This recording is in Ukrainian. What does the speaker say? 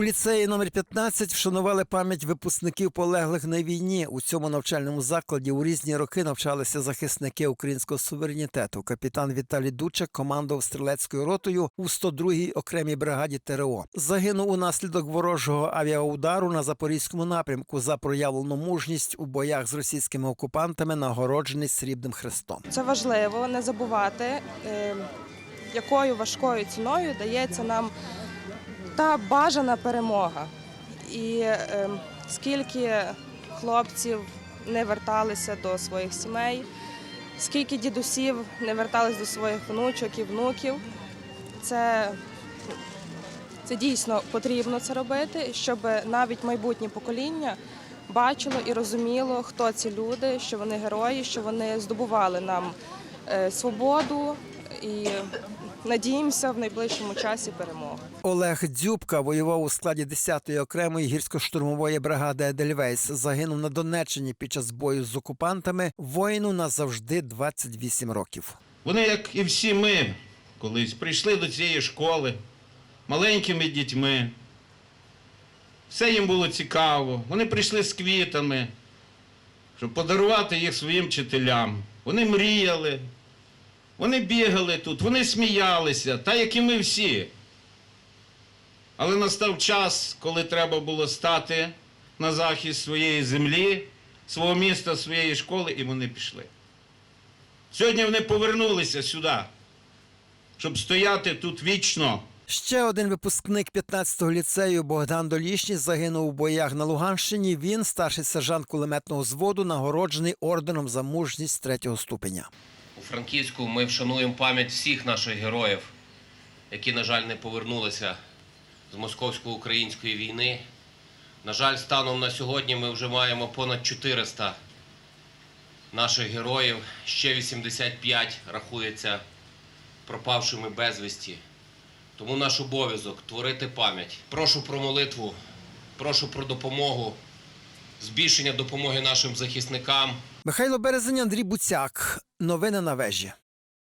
У ліцеї номер 15 вшанували пам'ять випускників полеглих на війні. У цьому навчальному закладі у різні роки навчалися захисники українського суверенітету. Капітан Віталій Дучак командував стрілецькою ротою у 102-й окремій бригаді ТРО. Загинув унаслідок ворожого авіаудару на запорізькому напрямку за проявлену мужність у боях з російськими окупантами, нагороджений срібним хрестом. Це важливо не забувати, е, якою важкою ціною дається нам та бажана перемога. І е, скільки хлопців не верталися до своїх сімей, скільки дідусів не вертались до своїх внучок і внуків. Це, це дійсно потрібно це робити, щоб навіть майбутнє покоління бачило і розуміло, хто ці люди, що вони герої, що вони здобували нам е, свободу і надіємося в найближчому часі перемогу. Олег Дзюбка воював у складі 10-ї окремої гірсько-штурмової бригади Едельвейс. Загинув на Донеччині під час бою з окупантами. Воїну назавжди 28 років. Вони, як і всі ми, колись прийшли до цієї школи маленькими дітьми. Все їм було цікаво. Вони прийшли з квітами, щоб подарувати їх своїм вчителям. Вони мріяли, вони бігали тут, вони сміялися, так як і ми всі. Але настав час, коли треба було стати на захист своєї землі, свого міста, своєї школи, і вони пішли. Сьогодні вони повернулися сюди, щоб стояти тут вічно. Ще один випускник 15-го ліцею Богдан Долішній загинув у боях на Луганщині. Він, старший сержант кулеметного зводу, нагороджений орденом за мужність третього ступеня. У Франківську ми вшануємо пам'ять всіх наших героїв, які, на жаль, не повернулися з московсько-української війни. На жаль, станом на сьогодні ми вже маємо понад 400 наших героїв. Ще 85 рахується пропавшими безвісті. Тому наш обов'язок творити пам'ять. Прошу про молитву, прошу про допомогу, збільшення допомоги нашим захисникам. Михайло Березень, Андрій Буцяк. Новини на вежі.